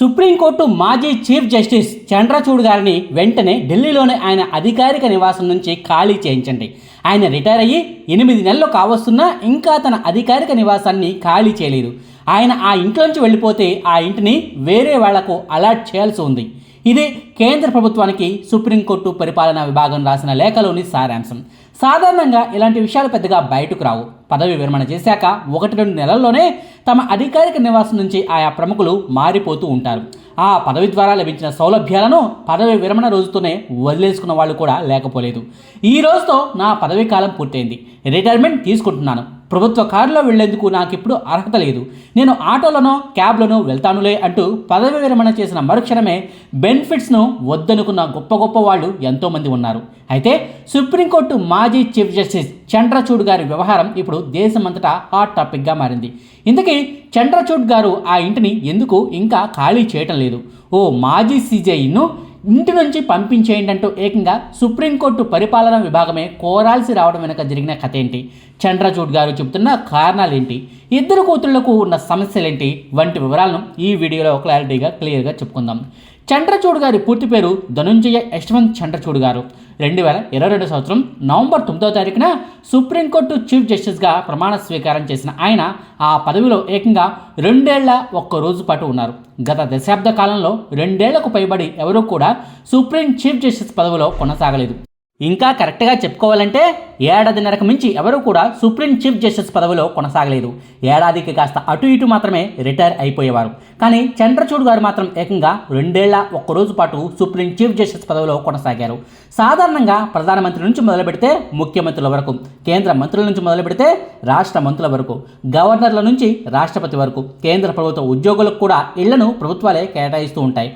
Supreme court మాజీ chief justice Chandrachud గారిని వెంటనే ఢిల్లీలోని ఆయన అధికారిక నివాసం నుంచి ఖాళీ చేయించండి. ఆయన రిటైర్ అయ్యి ఎనిమిది నెలలు కావస్తున్నా ఇంకా తన అధికారిక నివాసాన్ని ఖాళీ చేయలేదు. ఆయన ఆ ఇంట్లోంచి వెళ్ళిపోతే ఆ ఇంటిని వేరే వాళ్ళకు అలాట్ చేయాల్సి ఉంది. ఇది కేంద్ర ప్రభుత్వానికి సుప్రీంకోర్టు పరిపాలనా విభాగం రాసిన లేఖలోని సారాంశం. సాధారణంగా ఇలాంటి విషయాలు పెద్దగా బయటకు రావు. పదవి విరమణ చేశాక ఒకటి రెండు నెలల్లోనే తమ అధికారిక నివాసం నుంచి ఆయా ప్రముఖులు మారిపోతూ ఉంటారు. ఆ పదవి ద్వారా లభించిన సౌలభ్యాలను పదవి విరమణ రోజుతోనే వదిలేసుకున్న వాళ్ళు కూడా లేకపోలేదు. ఈ రోజుతో నా పదవీ కాలం పూర్తయింది. రిటైర్మెంట్ తీసుకుంటున్నాను. ప్రభుత్వ కారులో వెళ్ళేందుకు నాకు ఇప్పుడు అర్హత లేదు. నేను ఆటోలోనో క్యాబ్లోనో వెళ్తానులే అంటూ పదవి విరమణ చేసిన మరుక్షణమే బెనిఫిట్స్ను వద్దనుకున్న గొప్ప గొప్ప వాళ్ళు ఎంతోమంది ఉన్నారు. అయితే సుప్రీంకోర్టు మాజీ చీఫ్ జస్టిస్ చంద్రచూడ్ గారి వ్యవహారం ఇప్పుడు దేశమంతటా హాట్ టాపిక్గా మారింది. ఇంతకీ చంద్రచూడ్ గారు ఆ ఇంటిని ఎందుకు ఇంకా ఖాళీ చేయటం లేదు. ఓ మాజీ సీజేఈను ఇంటి నుంచి పంపించేయండి అంటూ ఏకంగా సుప్రీంకోర్టు పరిపాలనా విభాగమే కోరాల్సి రావడం వెనుక జరిగిన కథ ఏంటి చంద్రచూడ్ గారు చెబుతున్న కారణాలేంటి? ఇద్దరు కూతుళ్ళకు ఉన్న సమస్యలేంటి? వంటి వివరాలను ఈ వీడియోలో క్లారిటీగా క్లియర్గా చెప్పుకుందాం. చంద్రచూడ్ గారి పూర్తి పేరు ధనుంజయ యశ్వంత్ చంద్రచూడ్ గారు. రెండు వేల ఇరవై రెండు సంవత్సరం నవంబర్ తొమ్మిదో తారీఖున సుప్రీంకోర్టు చీఫ్ జస్టిస్గా ప్రమాణ స్వీకారం చేసిన ఆయన ఆ పదవిలో ఏకంగా రెండేళ్ళ ఒక్క రోజు పాటు ఉన్నారు. గత దశాబ్ద కాలంలో రెండేళ్ళకు పైబడి ఎవరూ కూడా సుప్రీం చీఫ్ జస్టిస్ పదవిలో కొనసాగలేదు. ఇంకా కరెక్ట్గా చెప్పుకోవాలంటే ఏడాదిన్నరకు మించి ఎవరూ కూడా సుప్రీం చీఫ్ జస్టిస్ పదవిలో కొనసాగలేదు. ఏడాదికి కాస్త అటు ఇటు మాత్రమే రిటైర్ అయిపోయేవారు. కానీ చంద్రచూడ్ గారు మాత్రం ఏకంగా రెండేళ్ళ ఒక్క రోజు పాటు సుప్రీం చీఫ్ జస్టిస్ పదవిలో కొనసాగారు. సాధారణంగా ప్రధానమంత్రి నుంచి మొదలు పెడితే ముఖ్యమంత్రుల వరకు కేంద్ర మంత్రుల నుంచి మొదలు పెడితే రాష్ట్ర మంత్రుల వరకు గవర్నర్ల నుంచి రాష్ట్రపతి వరకు కేంద్ర ప్రభుత్వ ఉద్యోగులకు కూడా ఇళ్ళను ప్రభుత్వాలే కేటాయిస్తూ ఉంటాయి.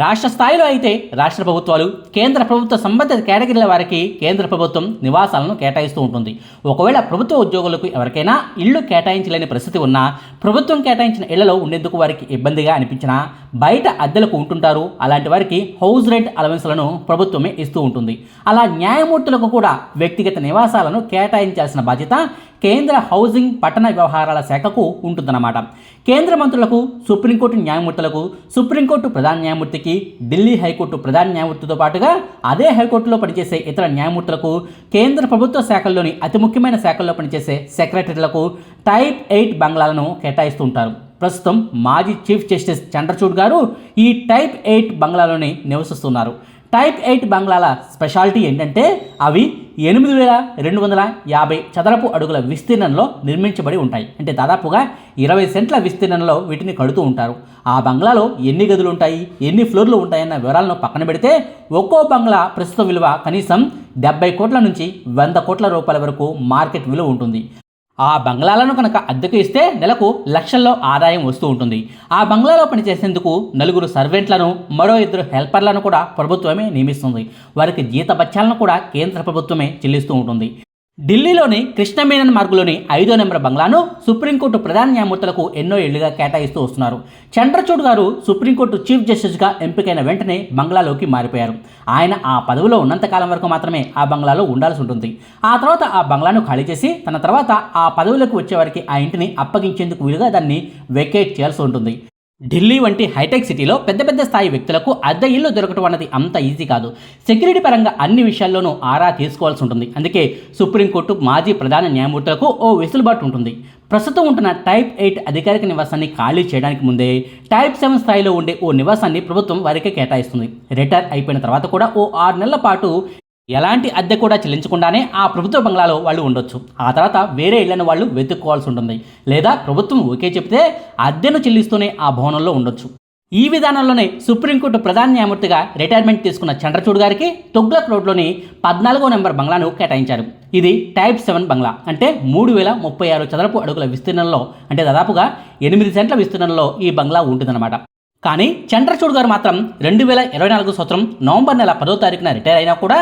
రాష్ట్ర స్థాయిలో అయితే రాష్ట్ర ప్రభుత్వాలు కేంద్ర ప్రభుత్వ సంబంధిత కేటగిరీల వారికి కేంద్ర ప్రభుత్వం నివాసాలను కేటాయిస్తూ ఉంటుంది. ఒకవేళ ప్రభుత్వ ఉద్యోగులకు ఎవరికైనా ఇళ్ళు కేటాయించలేని పరిస్థితి ఉన్నా ప్రభుత్వం కేటాయించిన ఇళ్ళలో ఉండేందుకు వారికి ఇబ్బందిగా అనిపించినా బయట అద్దెలకు ఉంటుంటారు. అలాంటి వారికి హౌస్ రెంట్ అలవెన్స్లను ప్రభుత్వమే ఇస్తూ ఉంటుంది. అలా న్యాయమూర్తులకు కూడా వ్యక్తిగత నివాసాలను కేటాయించాల్సిన బాధ్యత కేంద్ర హౌసింగ్ పట్టణ వ్యవహారాల శాఖకు ఉంటుందన్నమాట. కేంద్ర మంత్రులకు సుప్రీంకోర్టు న్యాయమూర్తులకు సుప్రీంకోర్టు ప్రధాన న్యాయమూర్తికి ఢిల్లీ హైకోర్టు ప్రధాన న్యాయమూర్తితో పాటుగా అదే హైకోర్టులో పనిచేసే ఇతర న్యాయమూర్తులకు కేంద్ర ప్రభుత్వ శాఖల్లోని అతి ముఖ్యమైన శాఖల్లో పనిచేసే సెక్రటరీలకు టైప్ ఎయిట్ బంగ్లాలను కేటాయిస్తూ ఉంటారు. ప్రస్తుతం మాజీ చీఫ్ జస్టిస్ చంద్రచూడ్ గారు ఈ టైప్ ఎయిట్ బంగ్లాలోనే నివసిస్తున్నారు. టైప్ ఎయిట్ బంగ్లాల స్పెషాలిటీ ఏంటంటే అవి ఎనిమిది వేల రెండు వందల యాభై చదరపు అడుగుల విస్తీర్ణంలో నిర్మించబడి ఉంటాయి. అంటే దాదాపుగా ఇరవై సెంట్ల విస్తీర్ణంలో వీటిని కడుతూ ఉంటారు. ఆ బంగ్లాలో ఎన్ని గదులు ఉంటాయి? ఎన్ని ఫ్లోర్లు ఉంటాయన్న వివరాలను పక్కన పెడితే ఒక్కో బంగ్లా ప్రస్తుత విలువ కనీసం డెబ్బై కోట్ల నుంచి వంద కోట్ల రూపాయల వరకు మార్కెట్ విలువ ఉంటుంది. ఆ బంగ్లాలను కనుక అద్దెకు ఇస్తే నెలకు లక్షల్లో ఆదాయం వస్తూ ఉంటుంది. ఆ బంగ్లాలో పనిచేసేందుకు నలుగురు సర్వెంట్లను మరో ఇద్దరు హెల్పర్లను కూడా ప్రభుత్వమే నియమిస్తుంది. వారికి జీతభత్యాలను కూడా కేంద్ర ప్రభుత్వమే చెల్లిస్తూ ఉంటుంది. ఢిల్లీలోని కృష్ణమేనన్ మార్గులోని ఐదో నెంబర్ బంగ్లాను సుప్రీంకోర్టు ప్రధాన న్యాయమూర్తులకు ఎన్నో ఏళ్ళుగా కేటాయిస్తూ వస్తున్నారు. చంద్రచూడ్ గారు సుప్రీంకోర్టు చీఫ్ జస్టిస్గా ఎంపికైన వెంటనే బంగ్లాలోకి మారిపోయారు. ఆయన ఆ పదవిలో ఉన్నంతకాలం వరకు మాత్రమే ఆ బంగ్లాలో ఉండాల్సి ఉంటుంది. ఆ తర్వాత ఆ బంగ్లాను ఖాళీ చేసి తన తర్వాత ఆ పదవిలోకి వచ్చేవారికి ఆ ఇంటిని అప్పగించేందుకు వీలుగా దాన్ని వెకేట్ చేయాల్సి ఉంటుంది. ఢిల్లీ వంటి హైటెక్ సిటీలో పెద్ద పెద్ద స్థాయి వ్యక్తులకు అద్దె ఇల్లు దొరకటం అన్నది అంత ఈజీ కాదు. సెక్యూరిటీ పరంగా అన్ని విషయాల్లోనూ ఆరా తీసుకోవాల్సి ఉంటుంది. అందుకే సుప్రీంకోర్టు మాజీ ప్రధాన న్యాయమూర్తులకు ఓ వెసులుబాటు ఉంటుంది. ప్రస్తుతం ఉంటున్న టైప్ ఎయిట్ అధికారిక నివాసాన్ని ఖాళీ చేయడానికి ముందే టైప్ సెవెన్ స్థాయిలో ఉండే ఓ నివాసాన్ని ప్రభుత్వం వారికి కేటాయిస్తుంది. రిటైర్ అయిపోయిన తర్వాత కూడా ఓ ఆరు నెలల పాటు ఎలాంటి అద్దె కూడా చెల్లించకుండానే ఆ ప్రభుత్వ బంగ్లాలో వాళ్ళు ఉండొచ్చు. ఆ తర్వాత వేరే ఇళ్ళను వాళ్ళు వెతుక్కోవాల్సి ఉంటుంది. లేదా ప్రభుత్వం ఓకే చెప్తే అద్దెను చెల్లిస్తూనే ఆ భవనంలో ఉండొచ్చు. ఈ విధానంలోనే సుప్రీంకోర్టు ప్రధాన న్యాయమూర్తిగా రిటైర్మెంట్ తీసుకున్న చంద్రచూడ్ గారికి తుగ్లక్ రోడ్లోని పద్నాలుగో నెంబర్ బంగ్లాను కేటాయించారు. ఇది టైప్ సెవెన్ బంగ్లా. అంటే మూడు వేల ముప్పై ఆరు చదరపు అడుగుల విస్తీర్ణంలో అంటే దాదాపుగా ఎనిమిది సెంట్ల విస్తీర్ణంలో ఈ బంగ్లా ఉంటుందన్నమాట. కానీ చంద్రచూడ్ గారు మాత్రం రెండు వేల ఇరవై నాలుగు సంవత్సరం నవంబర్ నెల పదో తారీఖున రిటైర్ అయినా కూడా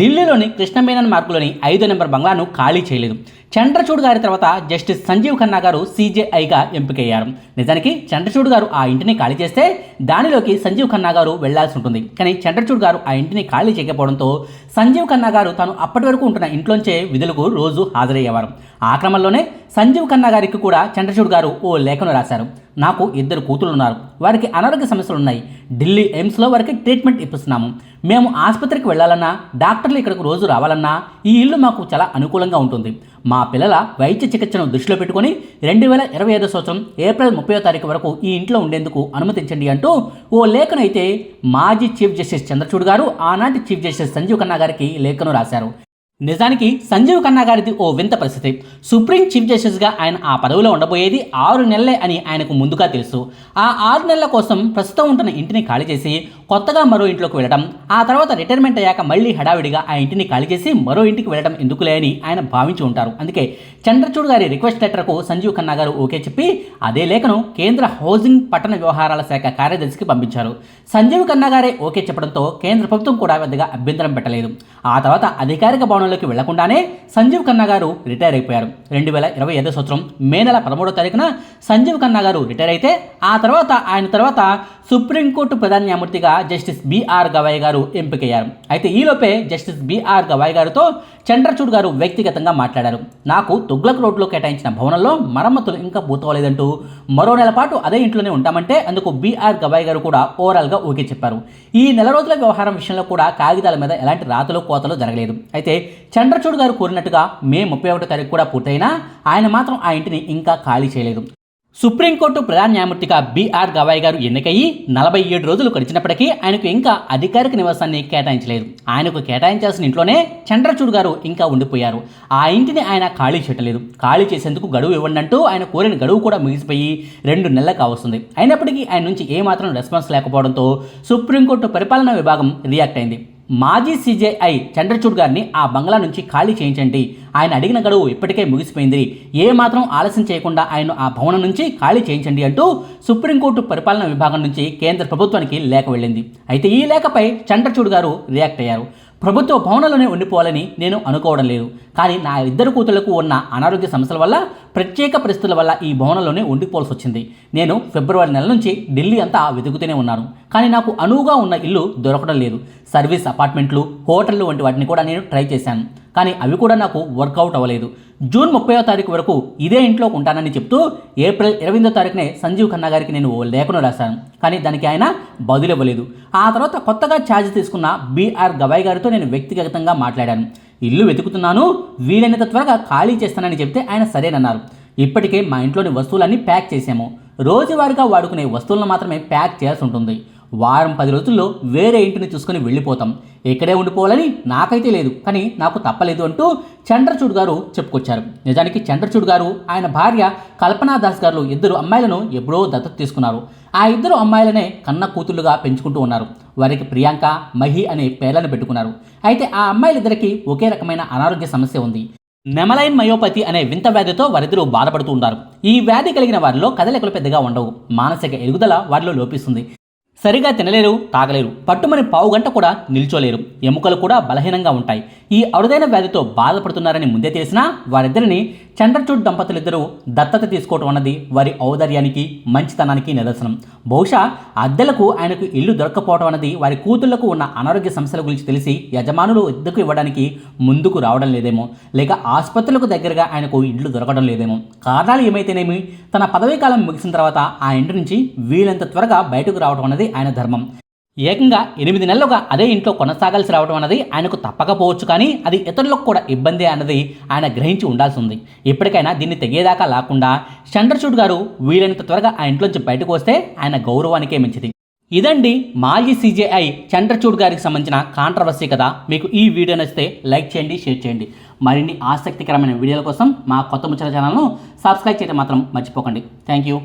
ఢిల్లీలోని కృష్ణమేనన్ మార్గులోని ఐదో నెంబర్ బంగ్లాను ఖాళీ చేయలేదు. చంద్రచూడ్ గారి తర్వాత జస్టిస్ సంజీవ్ ఖన్నా గారు సీజేఐగా ఎంపికయ్యారు. నిజానికి చంద్రచూడ్ గారు ఆ ఇంటిని ఖాళీ చేస్తే దానిలోకి సంజీవ్ ఖన్నా గారు వెళ్ళాల్సి ఉంటుంది. కానీ చంద్రచూడ్ గారు ఆ ఇంటిని ఖాళీ చేయకపోవడంతో సంజీవ్ ఖన్నా గారు తాను అప్పటి వరకు ఉంటున్న ఇంట్లోంచే విధులకు రోజు హాజరయ్యేవారు. ఆ క్రమంలోనే సంజీవ్ ఖన్నా గారికి కూడా చంద్రచూడ్ గారు ఓ లేఖను రాశారు. నాకు ఇద్దరు కూతురు ఉన్నారు వారికి అనారోగ్య సమస్యలు ఉన్నాయి ఢిల్లీ ఎయిమ్స్లో వారికి ట్రీట్మెంట్ ఇప్పిస్తున్నాము. మేము ఆసుపత్రికి వెళ్ళాలన్నా డాక్టర్లు ఇక్కడికి రోజు రావాలన్నా ఈ ఇల్లు మాకు చాలా అనుకూలంగా ఉంటుంది. మా పిల్లల వైద్య చికిత్సను దృష్టిలో పెట్టుకొని రెండు వేల ఇరవై ఐదో సంవత్సరం ఏప్రిల్ ముప్పై తారీఖు వరకు ఈ ఇంట్లో ఉండేందుకు అనుమతించండి అంటూ ఓ లేఖనైతే మాజీ చీఫ్ జస్టిస్ చంద్రచూడ్ గారు ఆనాటి చీఫ్ జస్టిస్ సంజీవ్ ఖన్నా గారికి లేఖను రాశారు. నిజానికి సంజీవ్ ఖన్నా గారిది ఓ వింత పరిస్థితి. సుప్రీం చీఫ్ జస్టిస్గా ఆయన ఆ పదవిలో ఉండబోయేది ఆరు నెలలే అని ఆయనకు ముందుగా తెలుసు. ఆ ఆరు నెలల కోసం ప్రస్తుతం ఉంటున్న ఇంటిని ఖాళీ చేసి కొత్తగా మరో ఇంట్లోకి వెళ్ళడం ఆ తర్వాత రిటైర్మెంట్ అయ్యాక మళ్ళీ హడావిడిగా ఆ ఇంటిని ఖాళీ చేసి మరో ఇంటికి వెళ్ళడం ఎందుకులే అని ఆయన భావించి ఉంటారు. అందుకే చంద్రచూడ్ గారి రిక్వెస్ట్ లెటర్కు సంజీవ్ ఖన్నా గారు ఓకే చెప్పి అదే లేఖను కేంద్ర హౌసింగ్ పట్టణ వ్యవహారాల శాఖ కార్యదర్శికి పంపించారు. సంజీవ్ ఖన్నా గారే ఓకే చెప్పడంతో కేంద్ర ప్రభుత్వం కూడా పెద్దగా అభ్యంతరం పెట్టలేదు. ఆ తర్వాత అధికారిక భవనంలోకి వెళ్ళకుండానే సంజీవ్ ఖన్నా గారు రిటైర్ అయిపోయారు. రెండు వేల ఇరవై ఐదో సంవత్సరం మే నెల పదమూడో తారీఖున సంజీవ్ ఖన్నా గారు రిటైర్ అయితే ఆ తర్వాత ఆయన తర్వాత సుప్రీంకోర్టు ప్రధాన న్యాయమూర్తిగా జస్టిస్ బిఆర్ గవాయ్ గారు ఎంపికయ్యారు. అయితే ఈలోపే జస్టిస్ బిఆర్ గవాయ్ గారితో చంద్రచూడ్ గారు వ్యక్తిగతంగా మాట్లాడారు. నాకు తుగ్లక్ రోడ్లో కేటాయించిన భవనంలో మరమ్మతులు ఇంకా పూర్తవలేదంటూ మరో నెల పాటు అదే ఇంట్లోనే ఉంటామంటే అందుకు బీఆర్ గవాయ్ గారు కూడా ఓవరాల్గా ఓకే చెప్పారు. ఈ నెల రోజుల వ్యవహారం విషయంలో కూడా కాగితాల మీద ఎలాంటి రాతలు కోతలు జరగలేదు. అయితే చంద్రచూడ్ గారు కోరినట్టుగా మే ముప్పై ఒకటో తారీఖు కూడా పూర్తయినా ఆయన మాత్రం ఆ ఇంటిని ఇంకా ఖాళీ చేయలేదు. సుప్రీంకోర్టు ప్రధాన న్యాయమూర్తిగా బీఆర్ గవాయ్ గారు ఎన్నికయ్యి నలభై ఏడు రోజులు గడిచినప్పటికీ ఆయనకు ఇంకా అధికారిక నివాసాన్ని కేటాయించలేదు. ఆయనకు కేటాయించాల్సిన ఇంట్లోనే చంద్రచూడ్ గారు ఇంకా ఉండిపోయారు. ఆ ఇంటిని ఆయన ఖాళీ చేయటలేదు. ఖాళీ చేసేందుకు గడువు ఇవ్వండి అంటూ ఆయన కోరిన గడువు కూడా ముగిసిపోయి రెండు నెలలు కావస్తుంది అయినప్పటికీ ఆయన నుంచి ఏమాత్రం రెస్పాన్స్ లేకపోవడంతో సుప్రీంకోర్టు పరిపాలనా విభాగం రియాక్ట్ అయింది. మాజీ సీజేఐ చంద్రచూడ్ గారిని ఆ బంగ్లా నుంచి ఖాళీ చేయించండి. ఆయన అడిగిన గడువు ఇప్పటికే ముగిసిపోయింది. ఏ మాత్రం ఆలస్యం చేయకుండా ఆయన ఆ భవనం నుంచి ఖాళీ చేయించండి అంటూ సుప్రీంకోర్టు పరిపాలన విభాగం నుంచి కేంద్ర ప్రభుత్వానికి లేఖ వెళ్ళింది. అయితే ఈ లేఖపై చంద్రచూడ్ గారు రియాక్ట్ అయ్యారు. ప్రభుత్వ భవనంలోనే ఉండిపోవాలని నేను అనుకోవడం లేదు. కానీ నా ఇద్దరు కూతుళ్ళకు ఉన్న అనారోగ్య సమస్యల వల్ల ప్రత్యేక పరిస్థితుల వల్ల ఈ భవనంలోనే ఉండిపోవాల్సి వచ్చింది. నేను ఫిబ్రవరి నెల నుంచి ఢిల్లీ అంతా వెతుకుతూనే ఉన్నాను. కానీ నాకు అనువుగా ఉన్న ఇల్లు దొరకడం లేదు. సర్వీస్ అపార్ట్మెంట్లు హోటళ్ళు వంటి వాటిని కూడా నేను ట్రై చేశాను. కానీ అవి కూడా నాకు వర్కౌట్ అవ్వలేదు. జూన్ ముప్పైవ తారీఖు వరకు ఇదే ఇంట్లో ఉంటానని చెప్తూ ఏప్రిల్ ఇరవైదో తారీఖునే సంజీవ్ ఖన్నా గారికి నేను ఓ లేఖను రాశాను. కానీ దానికి ఆయన బదులు ఇవ్వలేదు. ఆ తర్వాత కొత్తగా ఛార్జ్ తీసుకున్న బీఆర్ గవాయ్ గారితో నేను వ్యక్తిగతంగా మాట్లాడాను. ఇల్లు వెతుకుతున్నాను వీలైనంత త్వరగా ఖాళీ చేస్తానని చెప్తే ఆయన సరేనన్నారు. ఇప్పటికే మా ఇంట్లోని వస్తువులన్నీ ప్యాక్ చేసాము రోజువారీగా వాడుకునే వస్తువులను మాత్రమే ప్యాక్ చేయాల్సి ఉంటుంది. వారం పది రోజుల్లో వేరే ఇంటిని చూసుకుని వెళ్ళిపోతాం. ఇక్కడే ఉండిపోవాలని నాకైతే లేదు కానీ నాకు తప్పలేదు అంటూ చంద్రచూడ్ గారు చెప్పుకొచ్చారు. నిజానికి చంద్రచూడ్ గారు ఆయన భార్య కల్పనా దాస్ గారు ఇద్దరు అమ్మాయిలను ఎప్పుడో దత్తత తీసుకున్నారు. ఆ ఇద్దరు అమ్మాయిలనే కన్న కూతుళ్ళుగా పెంచుకుంటూ ఉన్నారు. వారికి ప్రియాంక మహి అనే పేర్లను పెట్టుకున్నారు. అయితే ఆ అమ్మాయిలిద్దరికీ ఒకే రకమైన అనారోగ్య సమస్య ఉంది. నెమలైన్ మయోపతి అనే వింత వ్యాధితో వారిద్దరూ బాధపడుతూ ఉంటారు ఈ వ్యాధి కలిగిన వారిలో కదలికలు పెద్దగా ఉండవు. మానసిక ఎదుగుదల వారిలో లోపిస్తుంది. సరిగా తినలేరు తాగలేరు. పట్టుమని పావు గంట కూడా నిల్చోలేరు. ఎముకలు కూడా బలహీనంగా ఉంటాయి. ఈ అరుదైన వ్యాధితో బాధపడుతున్నారని ముందే తెలిసినా వారిద్దరిని చంద్రచూడ్ దంపతులిద్దరూ దత్తత తీసుకోవటం అన్నది వారి ఔదార్యానికి మంచితనానికి నిదర్శనం. బహుశా అద్దెలకు ఆయనకు ఇల్లు దొరక్కపోవడం అన్నది వారి కూతుళ్ళకు ఉన్న అనారోగ్య సమస్యల గురించి తెలిసి యజమానులు ఇద్దకు ఇవ్వడానికి ముందుకు రావడం లేదేమో. లేక ఆసుపత్రులకు దగ్గరగా ఆయనకు ఇల్లు దొరకడం లేదేమో. కారణాలు ఏమైతేనేమి? తన పదవీ కాలం ముగిసిన తర్వాత ఆ ఇంటి నుంచి వీలంత త్వరగా బయటకు రావడం అన్నది ఆయన ధర్మం. ఏకంగా ఎనిమిది నెలలుగా అదే ఇంట్లో కొనసాగాల్సి రావడం అన్నది ఆయనకు తప్పకపోవచ్చు కానీ అది ఇతరులకు కూడా ఇబ్బంది అన్నది ఆయన గ్రహించి ఉండాల్సి ఉంది ఇప్పటికైనా దీన్ని తెగేదాకా లేకుండా చంద్రచూడ్ గారు వీలైనంత త్వరగా ఆ ఇంట్లోంచి బయటకు వస్తే ఆయన గౌరవానికే మంచిది. ఇదండి మాజీ సీజేఐ చంద్రచూడ్ గారికి సంబంధించిన కాంట్రవర్సీ కదా మీకు ఈ వీడియో నచ్చితే లైక్ చేయండి షేర్ చేయండి. మరిన్ని ఆసక్తికరమైన వీడియోల కోసం మా కొత్త ముచ్చట ఛానల్ను సబ్స్క్రైబ్ చేయడం మాత్రం మర్చిపోకండి. Thank you